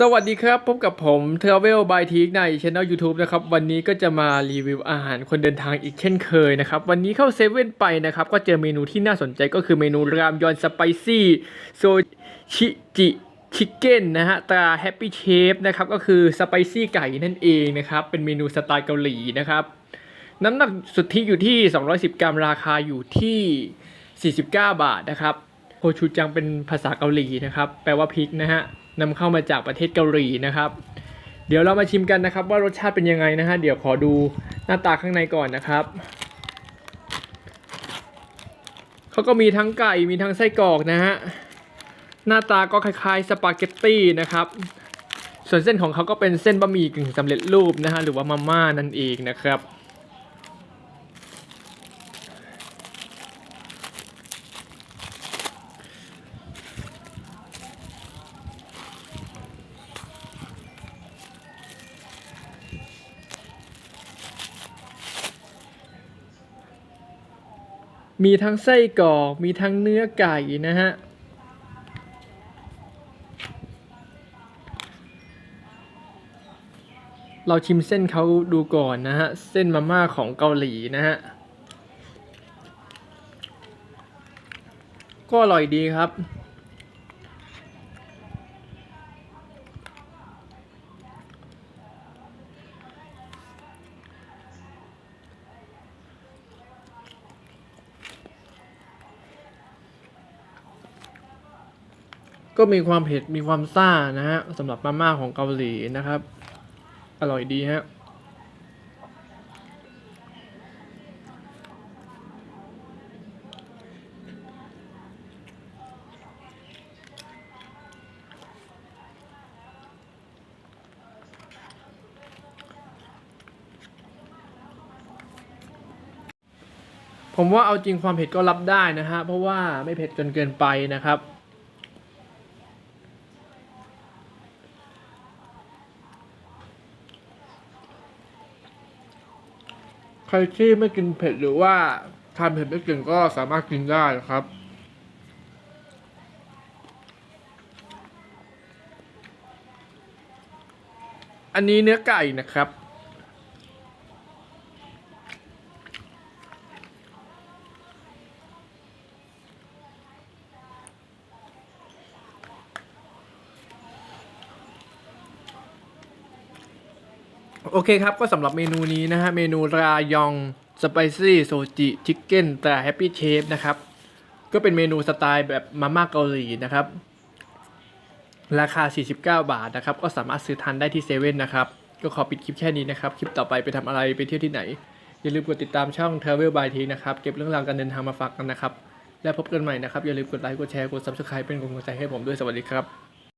สวัสดีครับ พบกับผม Travel by t ในช anel YouTube นะครับ วันนี้ก็จะมารีวิวอาหารคนเดินทางอีกเช่นเคยนะครับ วันนี้เข้าเซเว่นไปนะครับ ก็เจอเมนูที่น่าสนใจก็คือเมนูรามยอนสไปซี่โซชิจิชิคเก้นนะฮะตราแฮปปี้เชฟนะครับ ก็คือสไปซี่ไก่นั่นเองนะครับ เป็นเมนูสไตล์เกาหลีนะครับ น้ำหนักสุทธิอยู่ที่ 210 กรัมราคาอยู่ที่ 49 บาทนะครับโคชูจังเป็นภาษาเกาหลีนะครับ แปลว่าพริกนะฮะ นำเข้ามาจากประเทศเกาหลีนะครับ เดี๋ยวเรามาชิมกันนะครับ ว่ารสชาติเป็นยังไงนะฮะเดี๋ยวขอดูหน้าตาข้างในก่อนนะครับเขาก็มีทั้งไก่มีทั้งไส้กรอกนะฮะหน้าตาก็คล้ายๆสปาเกตตี้นะครับส่วนเส้นของเขาก็เป็นเส้นบะหมี่กึ่งสำเร็จรูปนะฮะหรือว่ามาม่านั่นเองนะครับ มีทั้งไส้กรอก มีทั้งเนื้อไก่นะฮะ เราชิมเส้นเขาดูก่อนนะฮะ เส้นมาม่าของเกาหลีนะฮะ ก็อร่อยดีครับ ก็มีความเผ็ดมีความซ่านะฮะสำหรับมาม่าของเกาหลีนะครับ อร่อยดีฮะผมว่าเอาจริงความเผ็ดก็รับได้นะฮะเพราะว่าไม่เผ็ดจนเกินไปนะครับ ใครที่ไม่กินเผ็ดหรือว่าทานเผ็ดไม่เก่งก็สามารถกินได้ครับ อันนี้เนื้อไก่นะครับ โอเคครับ ก็สำหรับเมนูนี้นะฮะ เมนูรายองสไปซี่โซจิชิคเก้นแต่แฮปปี้เชฟนะครับ ก็เป็นเมนูสไตล์แบบมาม่าเกาหลีนะครับ ราคา 49 บาทนะครับ ก็สามารถซื้อทานได้ที่เซเว่นนะครับ ก็ขอปิดคลิปแค่นี้นะครับ คลิปต่อไปไปทำอะไรไปเที่ยวที่ไหน อย่าลืมกดติดตามช่อง Travel by T นะครับ เก็บเรื่องราวการเดินทางมาฝากกันนะครับ และพบกันใหม่นะครับ อย่าลืมกดไลค์ กดแชร์ กด Subscribe เป็นกำลังใจให้ผมด้วย สวัสดีครับ